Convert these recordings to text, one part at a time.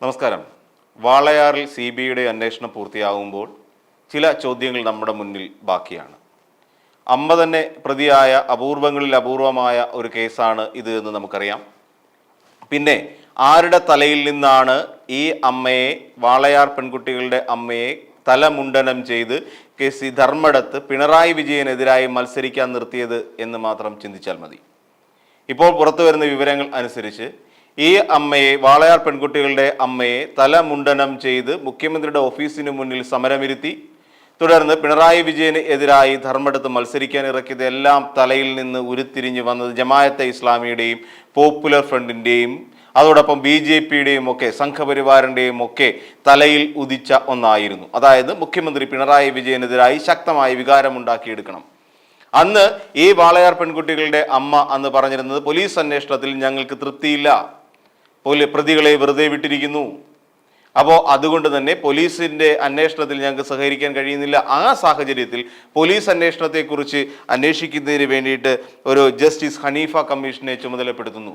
നമസ്കാരം. വാളയാറിൽ C B ഐയുടെ അന്വേഷണം പൂർത്തിയാകുമ്പോൾ ചില ചോദ്യങ്ങൾ നമ്മുടെ മുന്നിൽ ബാക്കിയാണ്. അമ്മ തന്നെ പ്രതിയായ അപൂർവങ്ങളിൽ അപൂർവമായ ഒരു കേസാണ് ഇത് എന്ന് നമുക്കറിയാം. പിന്നെ ആരുടെ തലയിൽ നിന്നാണ് ഈ അമ്മയെ വാളയാർ പെൺകുട്ടികളുടെ അമ്മയെ തലമുണ്ടനം ചെയ്ത് കെ സി ധർമ്മടത്ത് പിണറായി വിജയനെതിരായി മത്സരിക്കാൻ നിർത്തിയത് എന്ന് മാത്രം ചിന്തിച്ചാൽ മതി. ഇപ്പോൾ പുറത്തു വരുന്ന വിവരങ്ങൾ അനുസരിച്ച് ഈ അമ്മയെ വാളയാർ പെൺകുട്ടികളുടെ അമ്മയെ തലമുണ്ടനം ചെയ്ത് മുഖ്യമന്ത്രിയുടെ ഓഫീസിന് മുന്നിൽ സമരമിരുത്തി. തുടർന്ന് പിണറായി വിജയന് എതിരായി ധർമ്മടത്ത് മത്സരിക്കാൻ ഇറക്കിയത് എല്ലാം തലയിൽ നിന്ന് ഉരുത്തിരിഞ്ഞ് വന്നത് ജമായത്തെ ഇസ്ലാമിയുടെയും പോപ്പുലർ ഫ്രണ്ടിന്റെയും അതോടൊപ്പം ബി ജെ പിയുടെയും ഒക്കെ സംഘപരിവാറിന്റെയും ഒക്കെ തലയിൽ ഉദിച്ച ഒന്നായിരുന്നു. അതായത് മുഖ്യമന്ത്രി പിണറായി വിജയനെതിരായി ശക്തമായ വികാരമുണ്ടാക്കിയെടുക്കണം. അന്ന് ഈ വാളയാർ പെൺകുട്ടികളുടെ അമ്മ അന്ന് പറഞ്ഞിരുന്നത് പോലീസ് അന്വേഷണത്തിൽ ഞങ്ങൾക്ക് തൃപ്തിയില്ല. പോലീ പ്രതികളെ വെറുതെ വിട്ടിരിക്കുന്നു. അപ്പോൾ അതുകൊണ്ട് തന്നെ പോലീസിന്റെ അന്വേഷണത്തിൽ ഞങ്ങൾക്ക് സഹകരിക്കാൻ കഴിയുന്നില്ല. ആ സാഹചര്യത്തിൽ പോലീസ് അന്വേഷണത്തെക്കുറിച്ച് അന്വേഷിക്കുന്നതിന് വേണ്ടിയിട്ട് ഒരു ജസ്റ്റിസ് ഹനീഫ കമ്മീഷനെ ചുമതലപ്പെടുത്തുന്നു.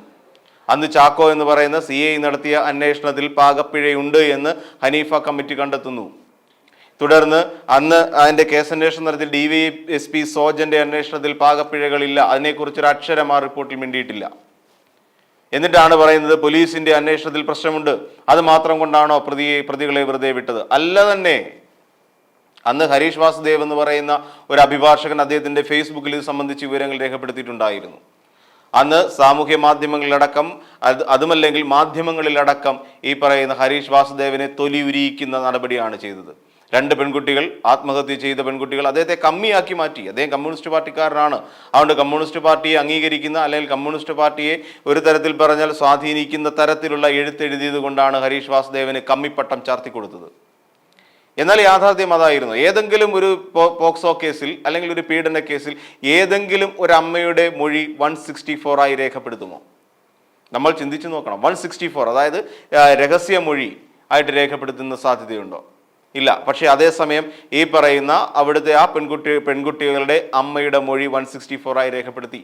അന്ന് ചാക്കോ എന്ന് പറയുന്ന സി ഐ നടത്തിയ അന്വേഷണത്തിൽ പാകപ്പിഴയുണ്ട് എന്ന് ഹനീഫ കമ്മിറ്റി കണ്ടെത്തുന്നു. തുടർന്ന് അന്ന് അതിന്റെ കേസന്വേഷണം നടത്തി ഡി വൈ എസ് പി സോജന്റെ അന്വേഷണത്തിൽ പാകപ്പിഴകളില്ല. അതിനെക്കുറിച്ച് ഒരു അക്ഷരം ആ റിപ്പോർട്ടിൽ മിണ്ടിയിട്ടില്ല. എന്നിട്ടാണ് പറയുന്നത് പോലീസിന്റെ അന്വേഷണത്തിൽ പ്രശ്നമുണ്ട്. അത് മാത്രം കൊണ്ടാണോ പ്രതിയെ പ്രതികളെ വെറുതെ വിട്ടത്? അല്ല തന്നെ. അന്ന് ഹരീഷ് വാസുദേവ് എന്ന് പറയുന്ന ഒരു അഭിഭാഷകൻ അദ്ദേഹത്തിന്റെ ഫേസ്ബുക്കിൽ ഇത് സംബന്ധിച്ച് വിവരങ്ങൾ രേഖപ്പെടുത്തിയിട്ടുണ്ടായിരുന്നു. അന്ന് സാമൂഹ്യ മാധ്യമങ്ങളിലടക്കം അത് അതുമല്ലെങ്കിൽ മാധ്യമങ്ങളിലടക്കം ഈ പറയുന്ന ഹരീഷ് വാസുദേവനെ തൊലി ഉരിയിക്കുന്ന നടപടിയാണ് ചെയ്തത്. രണ്ട് പെൺകുട്ടികൾ ആത്മഹത്യ ചെയ്ത പെൺകുട്ടികൾ അദ്ദേഹത്തെ കമ്മിയാക്കി മാറ്റി. അദ്ദേഹം കമ്മ്യൂണിസ്റ്റ് പാർട്ടിക്കാരനാണ്. അതുകൊണ്ട് കമ്മ്യൂണിസ്റ്റ് പാർട്ടിയെ അംഗീകരിക്കുന്ന അല്ലെങ്കിൽ കമ്മ്യൂണിസ്റ്റ് പാർട്ടിയെ ഒരു തരത്തിൽ പറഞ്ഞാൽ സ്വാധീനിക്കുന്ന തരത്തിലുള്ള എഴുത്തെഴുതിയത് കൊണ്ടാണ് ഹരീഷ് വാസുദേവന് കമ്മിപ്പട്ടം ചാർത്തി കൊടുത്തത് എന്നാൽ യാഥാർത്ഥ്യം അതായിരുന്നു. ഏതെങ്കിലും ഒരു പോക്സോ കേസിൽ അല്ലെങ്കിൽ ഒരു പീഡന കേസിൽ ഏതെങ്കിലും ഒരു അമ്മയുടെ മൊഴി വൺ സിക്സ്റ്റി ഫോറായി രേഖപ്പെടുത്തുമോ? നമ്മൾ ചിന്തിച്ചു നോക്കണം. വൺ സിക്സ്റ്റി ഫോർ അതായത് രഹസ്യ രഹസ്യമൊഴി ആയിട്ട് രേഖപ്പെടുത്തുന്ന സാധ്യതയുണ്ടോ? ഇല്ല. പക്ഷേ അതേസമയം ഈ പറയുന്ന അവിടുത്തെ ആ പെൺകുട്ടി പെൺകുട്ടികളുടെ അമ്മയുടെ മൊഴി വൺ സിക്സ്റ്റി ഫോറായി രേഖപ്പെടുത്തി.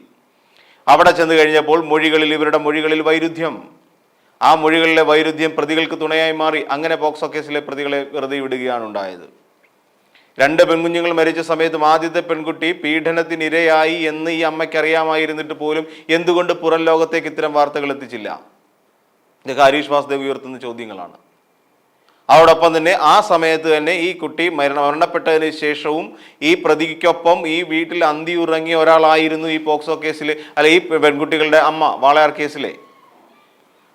അവിടെ ചെന്ന് കഴിഞ്ഞപ്പോൾ മൊഴികളിൽ ഇവരുടെ മൊഴികളിൽ വൈരുദ്ധ്യം. ആ മൊഴികളിലെ വൈരുദ്ധ്യം പ്രതികൾക്ക് തുണയായി മാറി. അങ്ങനെ പോക്സോ കേസിലെ പ്രതികളെ വെറുതെ വിടുകയാണ് ഉണ്ടായത്. രണ്ട് പെൺകുഞ്ഞുങ്ങൾ മരിച്ച സമയത്തും ആദ്യത്തെ പെൺകുട്ടി പീഡനത്തിനിരയായി എന്ന് ഈ അമ്മയ്ക്ക് അറിയാമായിരുന്നിട്ട് പോലും എന്തുകൊണ്ട് പുറം ലോകത്തേക്ക് ഇത്തരം വാർത്തകൾ എത്തിച്ചില്ല? ഇതൊക്കെ ഹരീഷ് വാസുദേവ് ഉയർത്തുന്ന ചോദ്യങ്ങളാണ്. അതോടൊപ്പം തന്നെ ആ സമയത്ത് തന്നെ ഈ കുട്ടി മരണ മരണപ്പെട്ടതിന് ശേഷവും ഈ പ്രതിക്കൊപ്പം ഈ വീട്ടിൽ അന്തി ഉറങ്ങിയ ഒരാളായിരുന്നു ഈ പോക്സോ കേസിൽ അല്ല ഈ പെൺകുട്ടികളുടെ അമ്മ വാളയാർ കേസിലെ.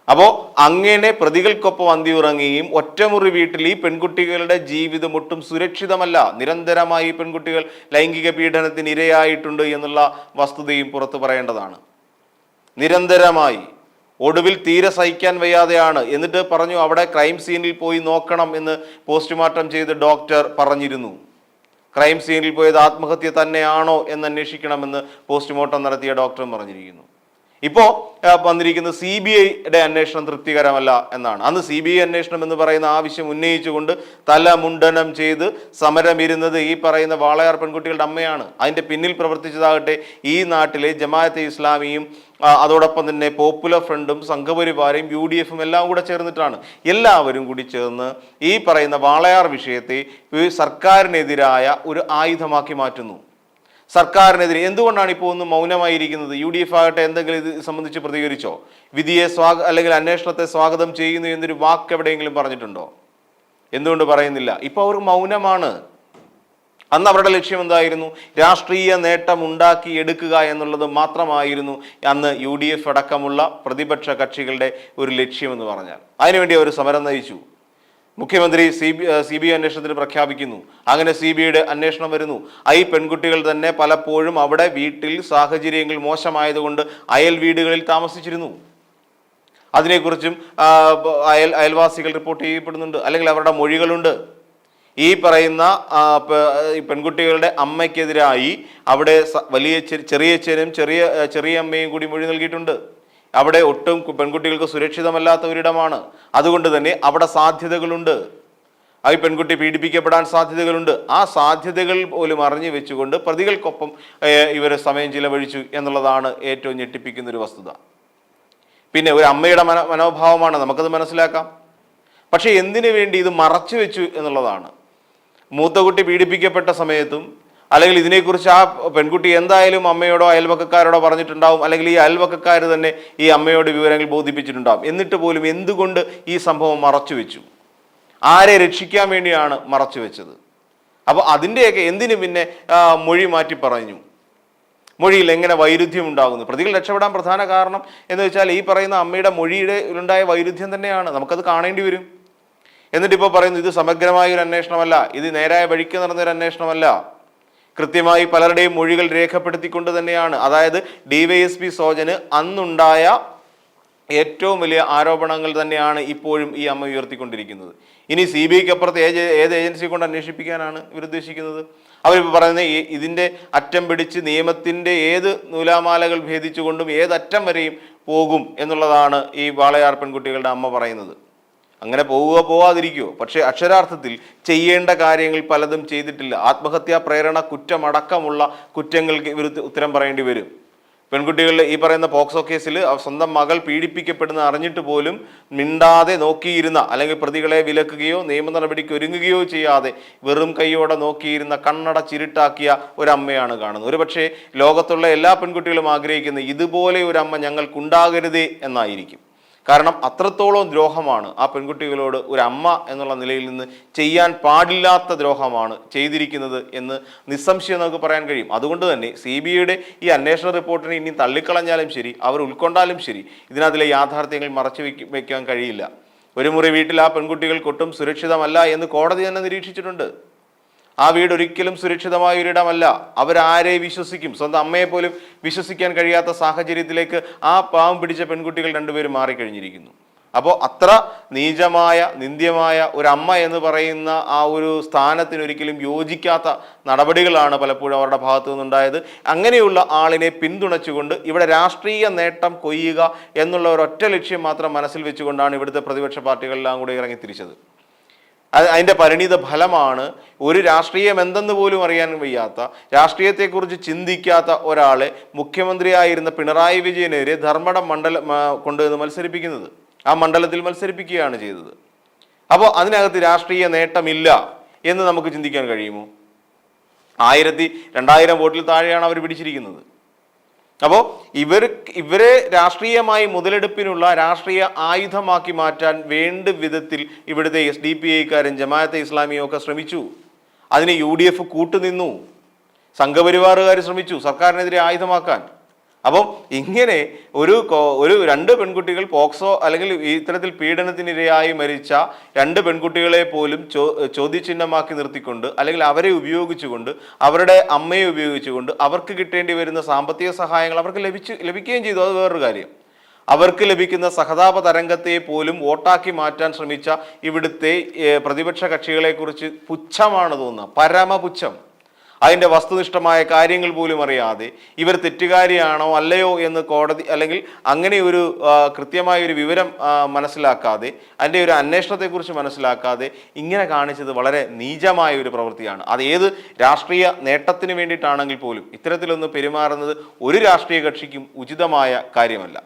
അപ്പോൾ അങ്ങനെ പ്രതികൾക്കൊപ്പം അന്തി ഉറങ്ങുകയും ഒറ്റമുറി വീട്ടിൽ ഈ പെൺകുട്ടികളുടെ ജീവിതം ഒട്ടും സുരക്ഷിതമല്ല. നിരന്തരമായി ഈ പെൺകുട്ടികൾ ലൈംഗിക പീഡനത്തിന് ഇരയായിട്ടുണ്ട് എന്നുള്ള വസ്തുതയും പുറത്തു പറയേണ്ടതാണ്. നിരന്തരമായി ഒടുവിൽ തീരെ സഹിക്കാൻ വയ്യാതെയാണ്. എന്നിട്ട് പറഞ്ഞു അവിടെ ക്രൈം സീനിൽ പോയി നോക്കണം എന്ന് പോസ്റ്റ്മോർട്ടം ചെയ്ത് ഡോക്ടർ പറഞ്ഞിരുന്നു. ക്രൈം സീനിൽ പോയത് ആത്മഹത്യ തന്നെയാണോ എന്ന് അന്വേഷിക്കണമെന്ന് പോസ്റ്റ്മോർട്ടം നടത്തിയ ഡോക്ടറും പറഞ്ഞിരിക്കുന്നു. ഇപ്പോൾ വന്നിരിക്കുന്ന സി ബി ഐയുടെ അന്വേഷണം തൃപ്തികരമല്ല എന്നാണ്. അന്ന് സി ബി ഐ അന്വേഷണം എന്ന് പറയുന്ന ആവശ്യം ഉന്നയിച്ചുകൊണ്ട് തല മുണ്ടനം ചെയ്ത് സമരമിരുന്നത് ഈ പറയുന്ന വാളയാർ പെൺകുട്ടികളുടെ അമ്മയാണ്. അതിന്റെ പിന്നിൽ പ്രവർത്തിച്ചതാകട്ടെ ഈ നാട്ടിലെ ജമാഅത്തെ ഇസ്ലാമിയും അതോടൊപ്പം തന്നെ പോപ്പുലർ ഫ്രണ്ടും സംഘപരിവാരയും യു ഡി എഫും എല്ലാം കൂടെ ചേർന്നിട്ടാണ് എല്ലാവരും കൂടി ചേർന്ന് ഈ പറയുന്ന വാളയാർ വിഷയത്തെ സർക്കാരിനെതിരായ ഒരു ആയുധമാക്കി മാറ്റുന്നു. സർക്കാരിനെതിരെ എന്തുകൊണ്ടാണ് ഇപ്പോൾ ഒന്ന് മൗനമായിരിക്കുന്നത്? യു ഡി എഫ് ആകട്ടെ എന്തെങ്കിലും ഇത് സംബന്ധിച്ച് പ്രതികരിച്ചോ? വിധിയെ സ്വാഗ അല്ലെങ്കിൽ അന്വേഷണത്തെ സ്വാഗതം ചെയ്യുന്നു എന്നൊരു വാക്ക് എവിടെയെങ്കിലും പറഞ്ഞിട്ടുണ്ടോ? എന്തുകൊണ്ട് പറയുന്നില്ല? ഇപ്പോൾ അവർ മൗനമാണ്. അന്ന് അവരുടെ ലക്ഷ്യം എന്തായിരുന്നു? രാഷ്ട്രീയ നേട്ടം ഉണ്ടാക്കി എടുക്കുക എന്നുള്ളത് മാത്രമായിരുന്നു അന്ന് യു ഡി എഫ് അടക്കമുള്ള പ്രതിപക്ഷ കക്ഷികളുടെ ഒരു ലക്ഷ്യമെന്ന് പറഞ്ഞാൽ. അതിനുവേണ്ടി അവർ സമരം നയിച്ചു. മുഖ്യമന്ത്രി സി ബി സി ബി അന്വേഷണത്തിന് പ്രഖ്യാപിക്കുന്നു. അങ്ങനെ സി ബി ഐയുടെ അന്വേഷണം വരുന്നു. ഐ പെൺകുട്ടികൾ തന്നെ പലപ്പോഴും അവിടെ വീട്ടിൽ സാഹചര്യങ്ങൾ മോശമായതുകൊണ്ട് അയൽ വീടുകളിൽ താമസിച്ചിരുന്നു. അതിനെക്കുറിച്ചും അയൽ അയൽവാസികൾ റിപ്പോർട്ട് ചെയ്യപ്പെടുന്നുണ്ട്. അല്ലെങ്കിൽ അവരുടെ മൊഴികളുണ്ട്. ഈ പറയുന്ന പെൺകുട്ടികളുടെ അമ്മയ്ക്കെതിരായി അവിടെ വലിയ ചെറിയ ചെറിയച്ഛനും ചെറിയ ചെറിയ അമ്മയും കൂടി മൊഴി നൽകിയിട്ടുണ്ട്. അവിടെ ഒട്ടും പെൺകുട്ടികൾക്ക് സുരക്ഷിതമല്ലാത്ത ഒരിടമാണ്. അതുകൊണ്ട് തന്നെ അവിടെ സാധ്യതകളുണ്ട്. ആ പെൺകുട്ടി പീഡിപ്പിക്കപ്പെടാൻ സാധ്യതകളുണ്ട്. ആ സാധ്യതകൾ പോലും അറിഞ്ഞു വെച്ചുകൊണ്ട് പ്രതികൾക്കൊപ്പം ഇവർ സമയം ചിലവഴിച്ചു എന്നുള്ളതാണ് ഏറ്റവും ഞെട്ടിപ്പിക്കുന്ന ഒരു വസ്തുത. പിന്നെ ഒരു അമ്മയുടെ മന മനോഭാവമാണ്. നമുക്കത് മനസ്സിലാക്കാം. പക്ഷേ എന്തിനു വേണ്ടി ഇത് മറച്ചു വെച്ചു എന്നുള്ളതാണ്. മൂത്ത കുട്ടി പീഡിപ്പിക്കപ്പെട്ട സമയത്തും അല്ലെങ്കിൽ ഇതിനെക്കുറിച്ച് ആ പെൺകുട്ടി എന്തായാലും അമ്മയോടോ അയൽവക്കക്കാരോടോ പറഞ്ഞിട്ടുണ്ടാവും അല്ലെങ്കിൽ ഈ അയൽവക്കക്കാർ തന്നെ ഈ അമ്മയോട് വിവരങ്ങൾ ബോധിപ്പിച്ചിട്ടുണ്ടാവും. എന്നിട്ട് പോലും എന്തുകൊണ്ട് ഈ സംഭവം മറച്ചു വെച്ചു? ആരെ രക്ഷിക്കാൻ വേണ്ടിയാണ് മറച്ചു വെച്ചത്? അപ്പോൾ അതിന്റെയൊക്കെ എന്തിനു പിന്നെ മൊഴി മാറ്റി പറഞ്ഞു? മൊഴിയിൽ എങ്ങനെ വൈരുദ്ധ്യം ഉണ്ടാകുന്നു? പ്രതികൾ രക്ഷപ്പെടാൻ പ്രധാന കാരണം എന്ന് വെച്ചാൽ ഈ പറയുന്ന അമ്മയുടെ മൊഴിയുടെ ഉണ്ടായ വൈരുദ്ധ്യം തന്നെയാണ്. നമുക്കത് കാണേണ്ടി വരും. എന്നിട്ട് ഇപ്പോൾ പറയുന്നു ഇത് സമഗ്രമായ ഒരു അന്വേഷണമല്ല ഇത് നേരായ വഴിക്ക് നടന്നൊരു അന്വേഷണമല്ല. കൃത്യമായി പലരുടെയും മൊഴികൾ രേഖപ്പെടുത്തിക്കൊണ്ട് തന്നെയാണ്. അതായത് ഡിവൈഎസ്പി സോജന് അന്നുണ്ടായ ഏറ്റവും വലിയ ആരോപണങ്ങൾ തന്നെയാണ് ഇപ്പോഴും ഈ അമ്മ ഉയർത്തിക്കൊണ്ടിരിക്കുന്നത്. ഇനി സി ബി ഐക്ക് അപ്പുറത്ത് ഏത് ഏജൻസിയെ കൊണ്ട് അന്വേഷിപ്പിക്കാനാണ് ഇവർ ഉദ്ദേശിക്കുന്നത്? അവരിപ്പോൾ പറയുന്നത് ഇതിന്റെ അറ്റം പിടിച്ച് നിയമത്തിന്റെ ഏത് നൂലാമാലകൾ ഭേദിച്ചുകൊണ്ടും ഏതറ്റം വരെയും പോകും എന്നുള്ളതാണ് ഈ വാളയാർ പെൺകുട്ടികളുടെ അമ്മ പറയുന്നത്. അങ്ങനെ പോവുക പോവാതിരിക്കുമോ പക്ഷേ അക്ഷരാർത്ഥത്തിൽ ചെയ്യേണ്ട കാര്യങ്ങൾ പലതും ചെയ്തിട്ടില്ല. ആത്മഹത്യാ പ്രേരണ കുറ്റമടക്കമുള്ള കുറ്റങ്ങൾക്ക് ഇവർ ഉത്തരം പറയേണ്ടി വരും. പെൺകുട്ടികളുടെ ഈ പറയുന്ന പോക്സോ കേസിൽ സ്വന്തം മകൾ പീഡിപ്പിക്കപ്പെടുന്ന അറിഞ്ഞിട്ട് പോലും മിണ്ടാതെ നോക്കിയിരുന്ന അല്ലെങ്കിൽ പ്രതികളെ വിലക്കുകയോ നിയമ നടപടിക്ക് ഒരുങ്ങുകയോ ചെയ്യാതെ വെറും കൈയോടെ നോക്കിയിരുന്ന കണ്ണട ചിരുട്ടാക്കിയ ഒരമ്മയാണ് കാണുന്നത്. ഒരുപക്ഷെ ലോകത്തുള്ള എല്ലാ പെൺകുട്ടികളും ആഗ്രഹിക്കുന്ന ഇതുപോലെ ഒരു അമ്മ ഞങ്ങൾക്കുണ്ടാകരുതേ എന്നായിരിക്കും. കാരണം അത്രത്തോളം ദ്രോഹമാണ് ആ പെൺകുട്ടികളോട് ഒരു അമ്മ എന്നുള്ള നിലയിൽ നിന്ന് ചെയ്യാൻ പാടില്ലാത്ത ദ്രോഹമാണ് ചെയ്തിരിക്കുന്നത് എന്ന് നിസ്സംശയം നമുക്ക് പറയാൻ കഴിയും. അതുകൊണ്ട് തന്നെ സി ബി ഐയുടെ ഈ അന്വേഷണ റിപ്പോർട്ടിനെ ഇനി തള്ളിക്കളഞ്ഞാലും ശരി അവർ ഉൾക്കൊണ്ടാലും ശരി ഇതിനകത്തിലെ യാഥാർത്ഥ്യങ്ങൾ മറച്ചു വെക്കാൻ കഴിയില്ല. ഒരു മുറി വീട്ടിൽ ആ പെൺകുട്ടികൾക്കൊട്ടും സുരക്ഷിതമല്ല എന്ന് കോടതി തന്നെ നിരീക്ഷിച്ചിട്ടുണ്ട്. ആ വീട് ഒരിക്കലും സുരക്ഷിതമായ ഒരിടമല്ല. അവരാരെ വിശ്വസിക്കും. സ്വന്തം അമ്മയെ പോലും വിശ്വസിക്കാൻ കഴിയാത്ത സാഹചര്യത്തിലേക്ക് ആ പാവം പിടിച്ച പെൺകുട്ടികൾ രണ്ടുപേരും മാറിക്കഴിഞ്ഞിരിക്കുന്നു. അപ്പോൾ അത്ര നീചമായ നിന്ദ്യമായ ഒരു അമ്മ എന്ന് പറയുന്ന ആ ഒരു സ്ഥാനത്തിന് ഒരിക്കലും യോജിക്കാത്ത നടപടികളാണ് പലപ്പോഴും അവരുടെ ഭാഗത്തു നിന്നുണ്ടായത്. അങ്ങനെയുള്ള ആളിനെ പിന്തുണച്ചുകൊണ്ട് ഇവിടെ രാഷ്ട്രീയ നേട്ടം കൊയ്യുക എന്നുള്ള ഒരൊറ്റ ലക്ഷ്യം മാത്രം മനസ്സിൽ വെച്ചുകൊണ്ടാണ് ഇവിടുത്തെ പ്രതിപക്ഷ പാർട്ടികളെല്ലാം കൂടി ഇറങ്ങി തിരിച്ചത്. അത് അതിന്റെ പരിണിത ഫലമാണ് ഒരു രാഷ്ട്രീയം എന്തെന്ന് പോലും അറിയാൻ വയ്യാത്ത രാഷ്ട്രീയത്തെക്കുറിച്ച് ചിന്തിക്കാത്ത ഒരാളെ മുഖ്യമന്ത്രിയായിരുന്ന പിണറായി വിജയനെതിരെ ധർമ്മടം മണ്ഡല കൊണ്ട് മത്സരിപ്പിക്കുന്നത്. ആ മണ്ഡലത്തിൽ മത്സരിപ്പിക്കുകയാണ് ചെയ്തത്. അപ്പോൾ അതിനകത്ത് രാഷ്ട്രീയ നേട്ടമില്ല എന്ന് നമുക്ക് ചിന്തിക്കാൻ കഴിയുമോ? ആയിരത്തി രണ്ടായിരം വോട്ടിൽ താഴെയാണ് അവർ പിടിച്ചിരിക്കുന്നത്. അപ്പോൾ ഇവർ ഇവരെ രാഷ്ട്രീയമായി മുതലെടുപ്പിനുള്ള രാഷ്ട്രീയ ആയുധമാക്കി മാറ്റാൻ വേണ്ട വിധത്തിൽ ഇവിടുത്തെ എസ് ഡി പി ഐക്കാരും ജമാഅത്തെ ഇസ്ലാമിയും ഒക്കെ ശ്രമിച്ചു. അതിന് യു ഡി എഫ് കൂട്ടുനിന്നു. സംഘപരിവാറുകാർ ശ്രമിച്ചു. സർക്കാരിനെതിരെ ആയുധമാക്കാൻ. അപ്പം ഇങ്ങനെ ഒരു ഒരു രണ്ട് പെൺകുട്ടികൾ പോക്സോ അല്ലെങ്കിൽ ഇത്തരത്തിൽ പീഡനത്തിനിരയായി മരിച്ച രണ്ട് പെൺകുട്ടികളെ പോലും ചോ ചോദ്യചിഹ്നമാക്കി നിർത്തിക്കൊണ്ട് അല്ലെങ്കിൽ അവരെ ഉപയോഗിച്ചുകൊണ്ട് അവരുടെ അമ്മയെ ഉപയോഗിച്ചുകൊണ്ട് അവർക്ക് കിട്ടേണ്ടി വരുന്ന സാമ്പത്തിക സഹായങ്ങൾ അവർക്ക് ലഭിച്ചു ലഭിക്കുകയും ചെയ്തു. അത് വേറൊരു കാര്യം. അവർക്ക് ലഭിക്കുന്ന സഹതാപ തരംഗത്തെ പോലും വോട്ടാക്കി മാറ്റാൻ ശ്രമിച്ച ഇവിടുത്തെ പ്രതിപക്ഷ കക്ഷികളെക്കുറിച്ച് പുച്ഛമാണ് തോന്നുന്നത്. പരമപുച്ഛം. അതിന്റെ വസ്തുനിഷ്ഠമായ കാര്യങ്ങൾ പോലും അറിയാതെ ഇവർ തെറ്റുകാരിയാണോ അല്ലയോ എന്ന് കോടതി അല്ലെങ്കിൽ അങ്ങനെ ഒരു കൃത്യമായ ഒരു വിവരം മനസ്സിലാക്കാതെ അതിന്റെ ഒരു അന്വേഷണത്തെക്കുറിച്ച് മനസ്സിലാക്കാതെ ഇങ്ങനെ കാണിച്ചത് വളരെ നീചമായ ഒരു പ്രവൃത്തിയാണ്. അത് ഏത് രാഷ്ട്രീയ നേട്ടത്തിന് വേണ്ടിയിട്ടാണെങ്കിൽ പോലും ഇത്തരത്തിലൊന്ന് പെരുമാറുന്നത് ഒരു രാഷ്ട്രീയ കക്ഷിക്കും ഉചിതമായ കാര്യമല്ല.